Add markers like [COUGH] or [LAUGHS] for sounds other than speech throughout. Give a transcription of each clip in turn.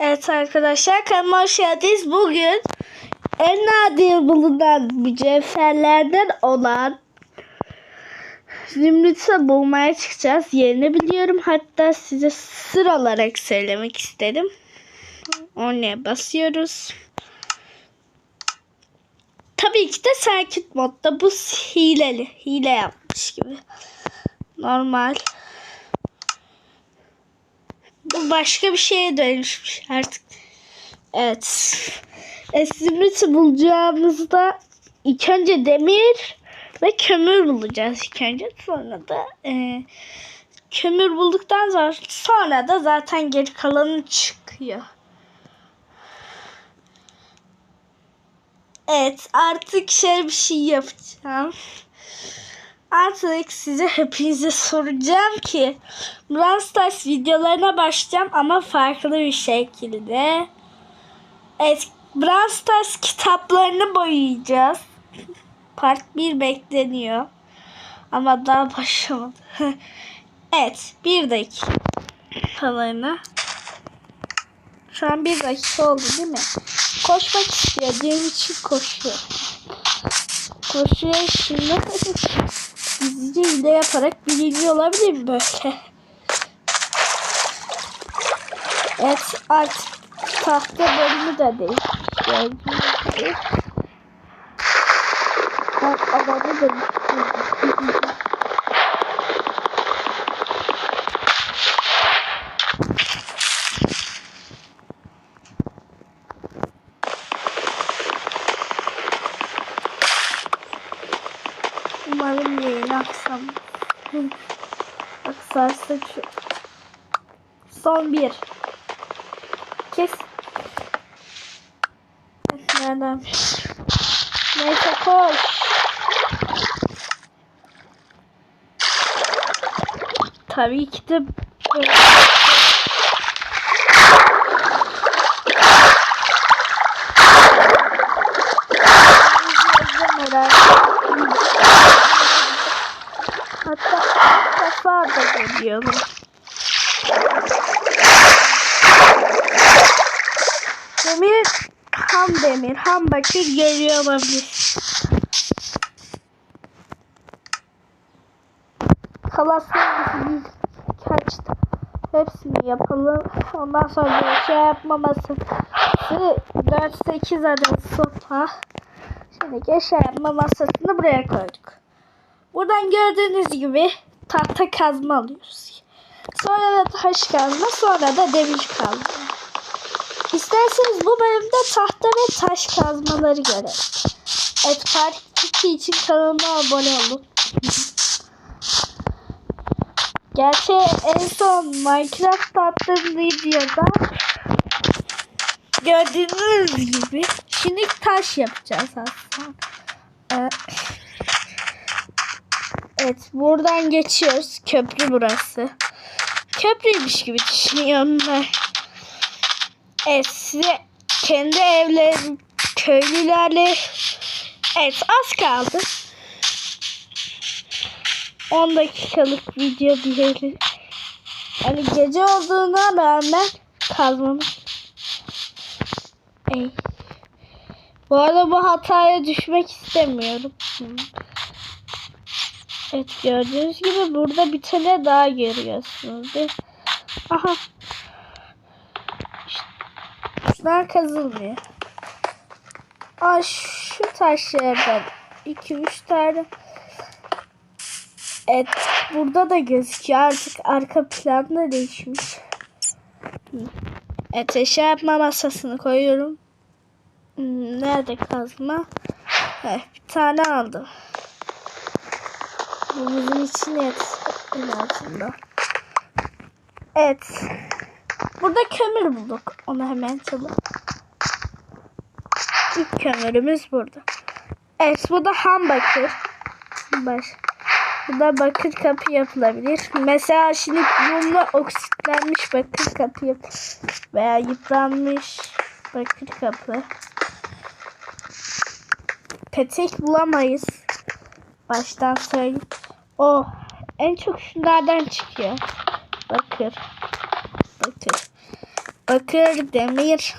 Evet arkadaşlar kanalıma hoş geldiniz. Bugün en nadir bulunan mücevherlerden olan Zümrüt'ü bulmaya çıkacağız. Yerini biliyorum. Hatta size sır olarak söylemek istedim. Oraya basıyoruz. Tabii ki de sakin modda. Bu hileli. Hile yapmış gibi. Normal. Bu başka bir şeye dönüşmüş artık. Evet. E, Zümrüt'ü bulacağımızda ilk önce demir ve kömür bulacağız ilk önce. Sonra da e, kömür bulduktan sonra, sonra da zaten geri kalanı çıkıyor. Evet artık şöyle bir şey yapacağım. Artık size hepinize soracağım ki Brawl Stars videolarına başlayacağım ama farklı bir şekilde. Evet Brawl Stars kitaplarını boyayacağız. [LAUGHS] Part 1 bekleniyor. Ama daha başlamadı. [LAUGHS] evet bir dakika kalanına. Şu an bir dakika oldu değil mi? Koşmak istiyor. Diğer için koşuyor. Koşuyor şimdi. [LAUGHS] Gizlice hile yaparak birinci olabilir böyle? Evet artık tahta bölümü de değil. Gördüğünüz gibi. Bak adamı da Şu. Son bir. Kes. Nereden? Neyse koş. Tabii ki de böyle. Hatta ilk defa geliyorum. Demir, ham demir, ham bakır geliyor olabilir. Kalaslarımızı kaçtı. Hepsini yapalım. Ondan sonra bir şey yapmaması. 4-8 adet sopa. Şimdi yaşayama masasını buraya koyduk. Buradan gördüğünüz gibi tahta kazma alıyoruz. Sonra da taş kazma, sonra da demir kazma. İsterseniz bu bölümde tahta ve taş kazmaları görelim. Evet, Part 2 için kanalıma abone olun. Gerçi en son Minecraft attığım videoda gördüğünüz gibi şimdi taş yapacağız aslında. Ee, Evet buradan geçiyoruz. Köprü burası. Köprüymüş gibi düşünüyorum ben. Evet size kendi evlerim köylülerle Evet az kaldı. 10 dakikalık video diyelim. Yani gece olduğuna rağmen kazmamı. Ey. Bu arada bu hataya düşmek istemiyorum. Evet gördüğünüz gibi burada bir tane daha görüyorsunuz. Değil? Aha. Şunlar kazılmıyor. Aa şu taşlardan 2-3 tane. Evet burada da gözüküyor. Artık arka planda değişmiş. Evet eşya yapma masasını koyuyorum. Hmm, Nerede kazma? Evet, bir tane aldım. Bu bizim için en altında. Evet. Burada kömür bulduk. Onu hemen çalalım. İlk kömürümüz burada. Evet bu da ham bakır. Baş. Bu da bakır kapı yapılabilir. Mesela şimdi bununla oksitlenmiş bakır kapı yap veya yıpranmış bakır kapı. Petek bulamayız. Baştan söyleyeyim. O en çok şunlardan çıkıyor. Bakır. Bakır. Bakır, demir.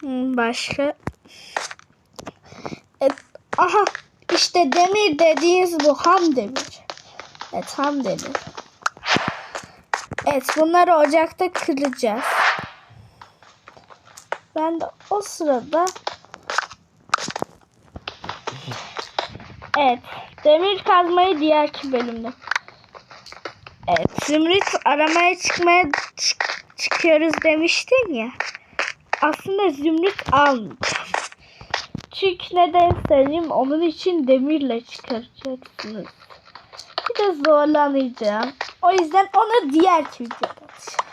Hmm, Başka. Evet, aha işte demir dediğiniz bu ham demir. Evet ham demir. Evet bunları ocakta kıracağız. Ben de o sırada Evet. Demir kazmayı diğerki bölümde. Evet. Zümrüt aramaya çıkmaya çık- çıkıyoruz demiştin ya. Aslında zümrüt almayacağım. Çünkü neden söyleyeyim onun için demirle çıkaracaksınız. Bir de zorlanacağım. O yüzden onu diğer videoda atacağım.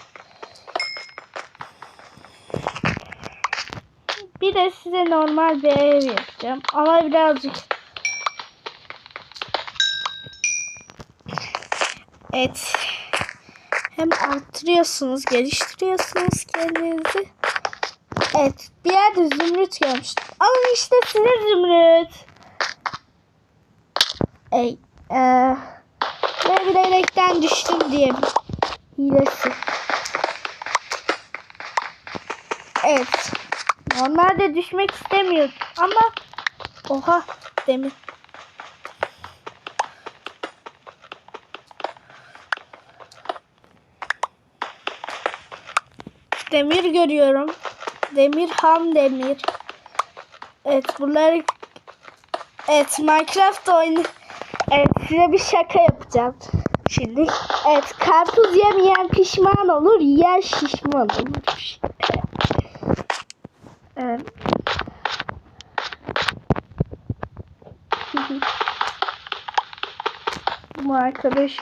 Bir de size normal bir ev yapacağım. Ama birazcık Evet. Hem arttırıyorsunuz, geliştiriyorsunuz kendinizi. Evet. Bir yerde zümrüt görmüştüm. Alın işte size zümrüt. Ey. Eee. Ve bilerekten düştüm diye hilesi. Evet. Normalde düşmek istemiyordum ama oha demir. Demir görüyorum. Demir ham demir. Evet bunları Evet Minecraft oyunu Evet size bir şaka yapacağım. Şimdi evet karpuz yemeyen pişman olur, yiyen şişman olur. Evet. Bu arkadaş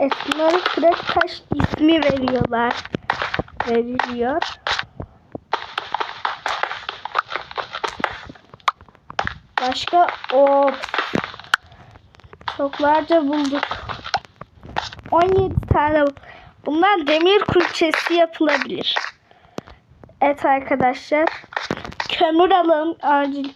Bunları kırık taş ismi veriyorlar. Veriliyor. Başka o çoklarca bulduk. 17 tane bunlar demir külçesi yapılabilir. Evet arkadaşlar. Kömür alın acil.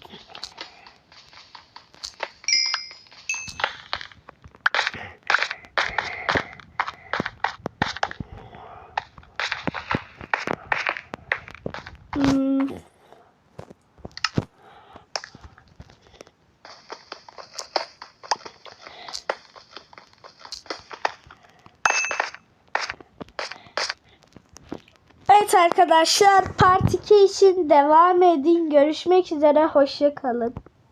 Arkadaşlar part 2 için devam edin. Görüşmek üzere. Hoşça kalın.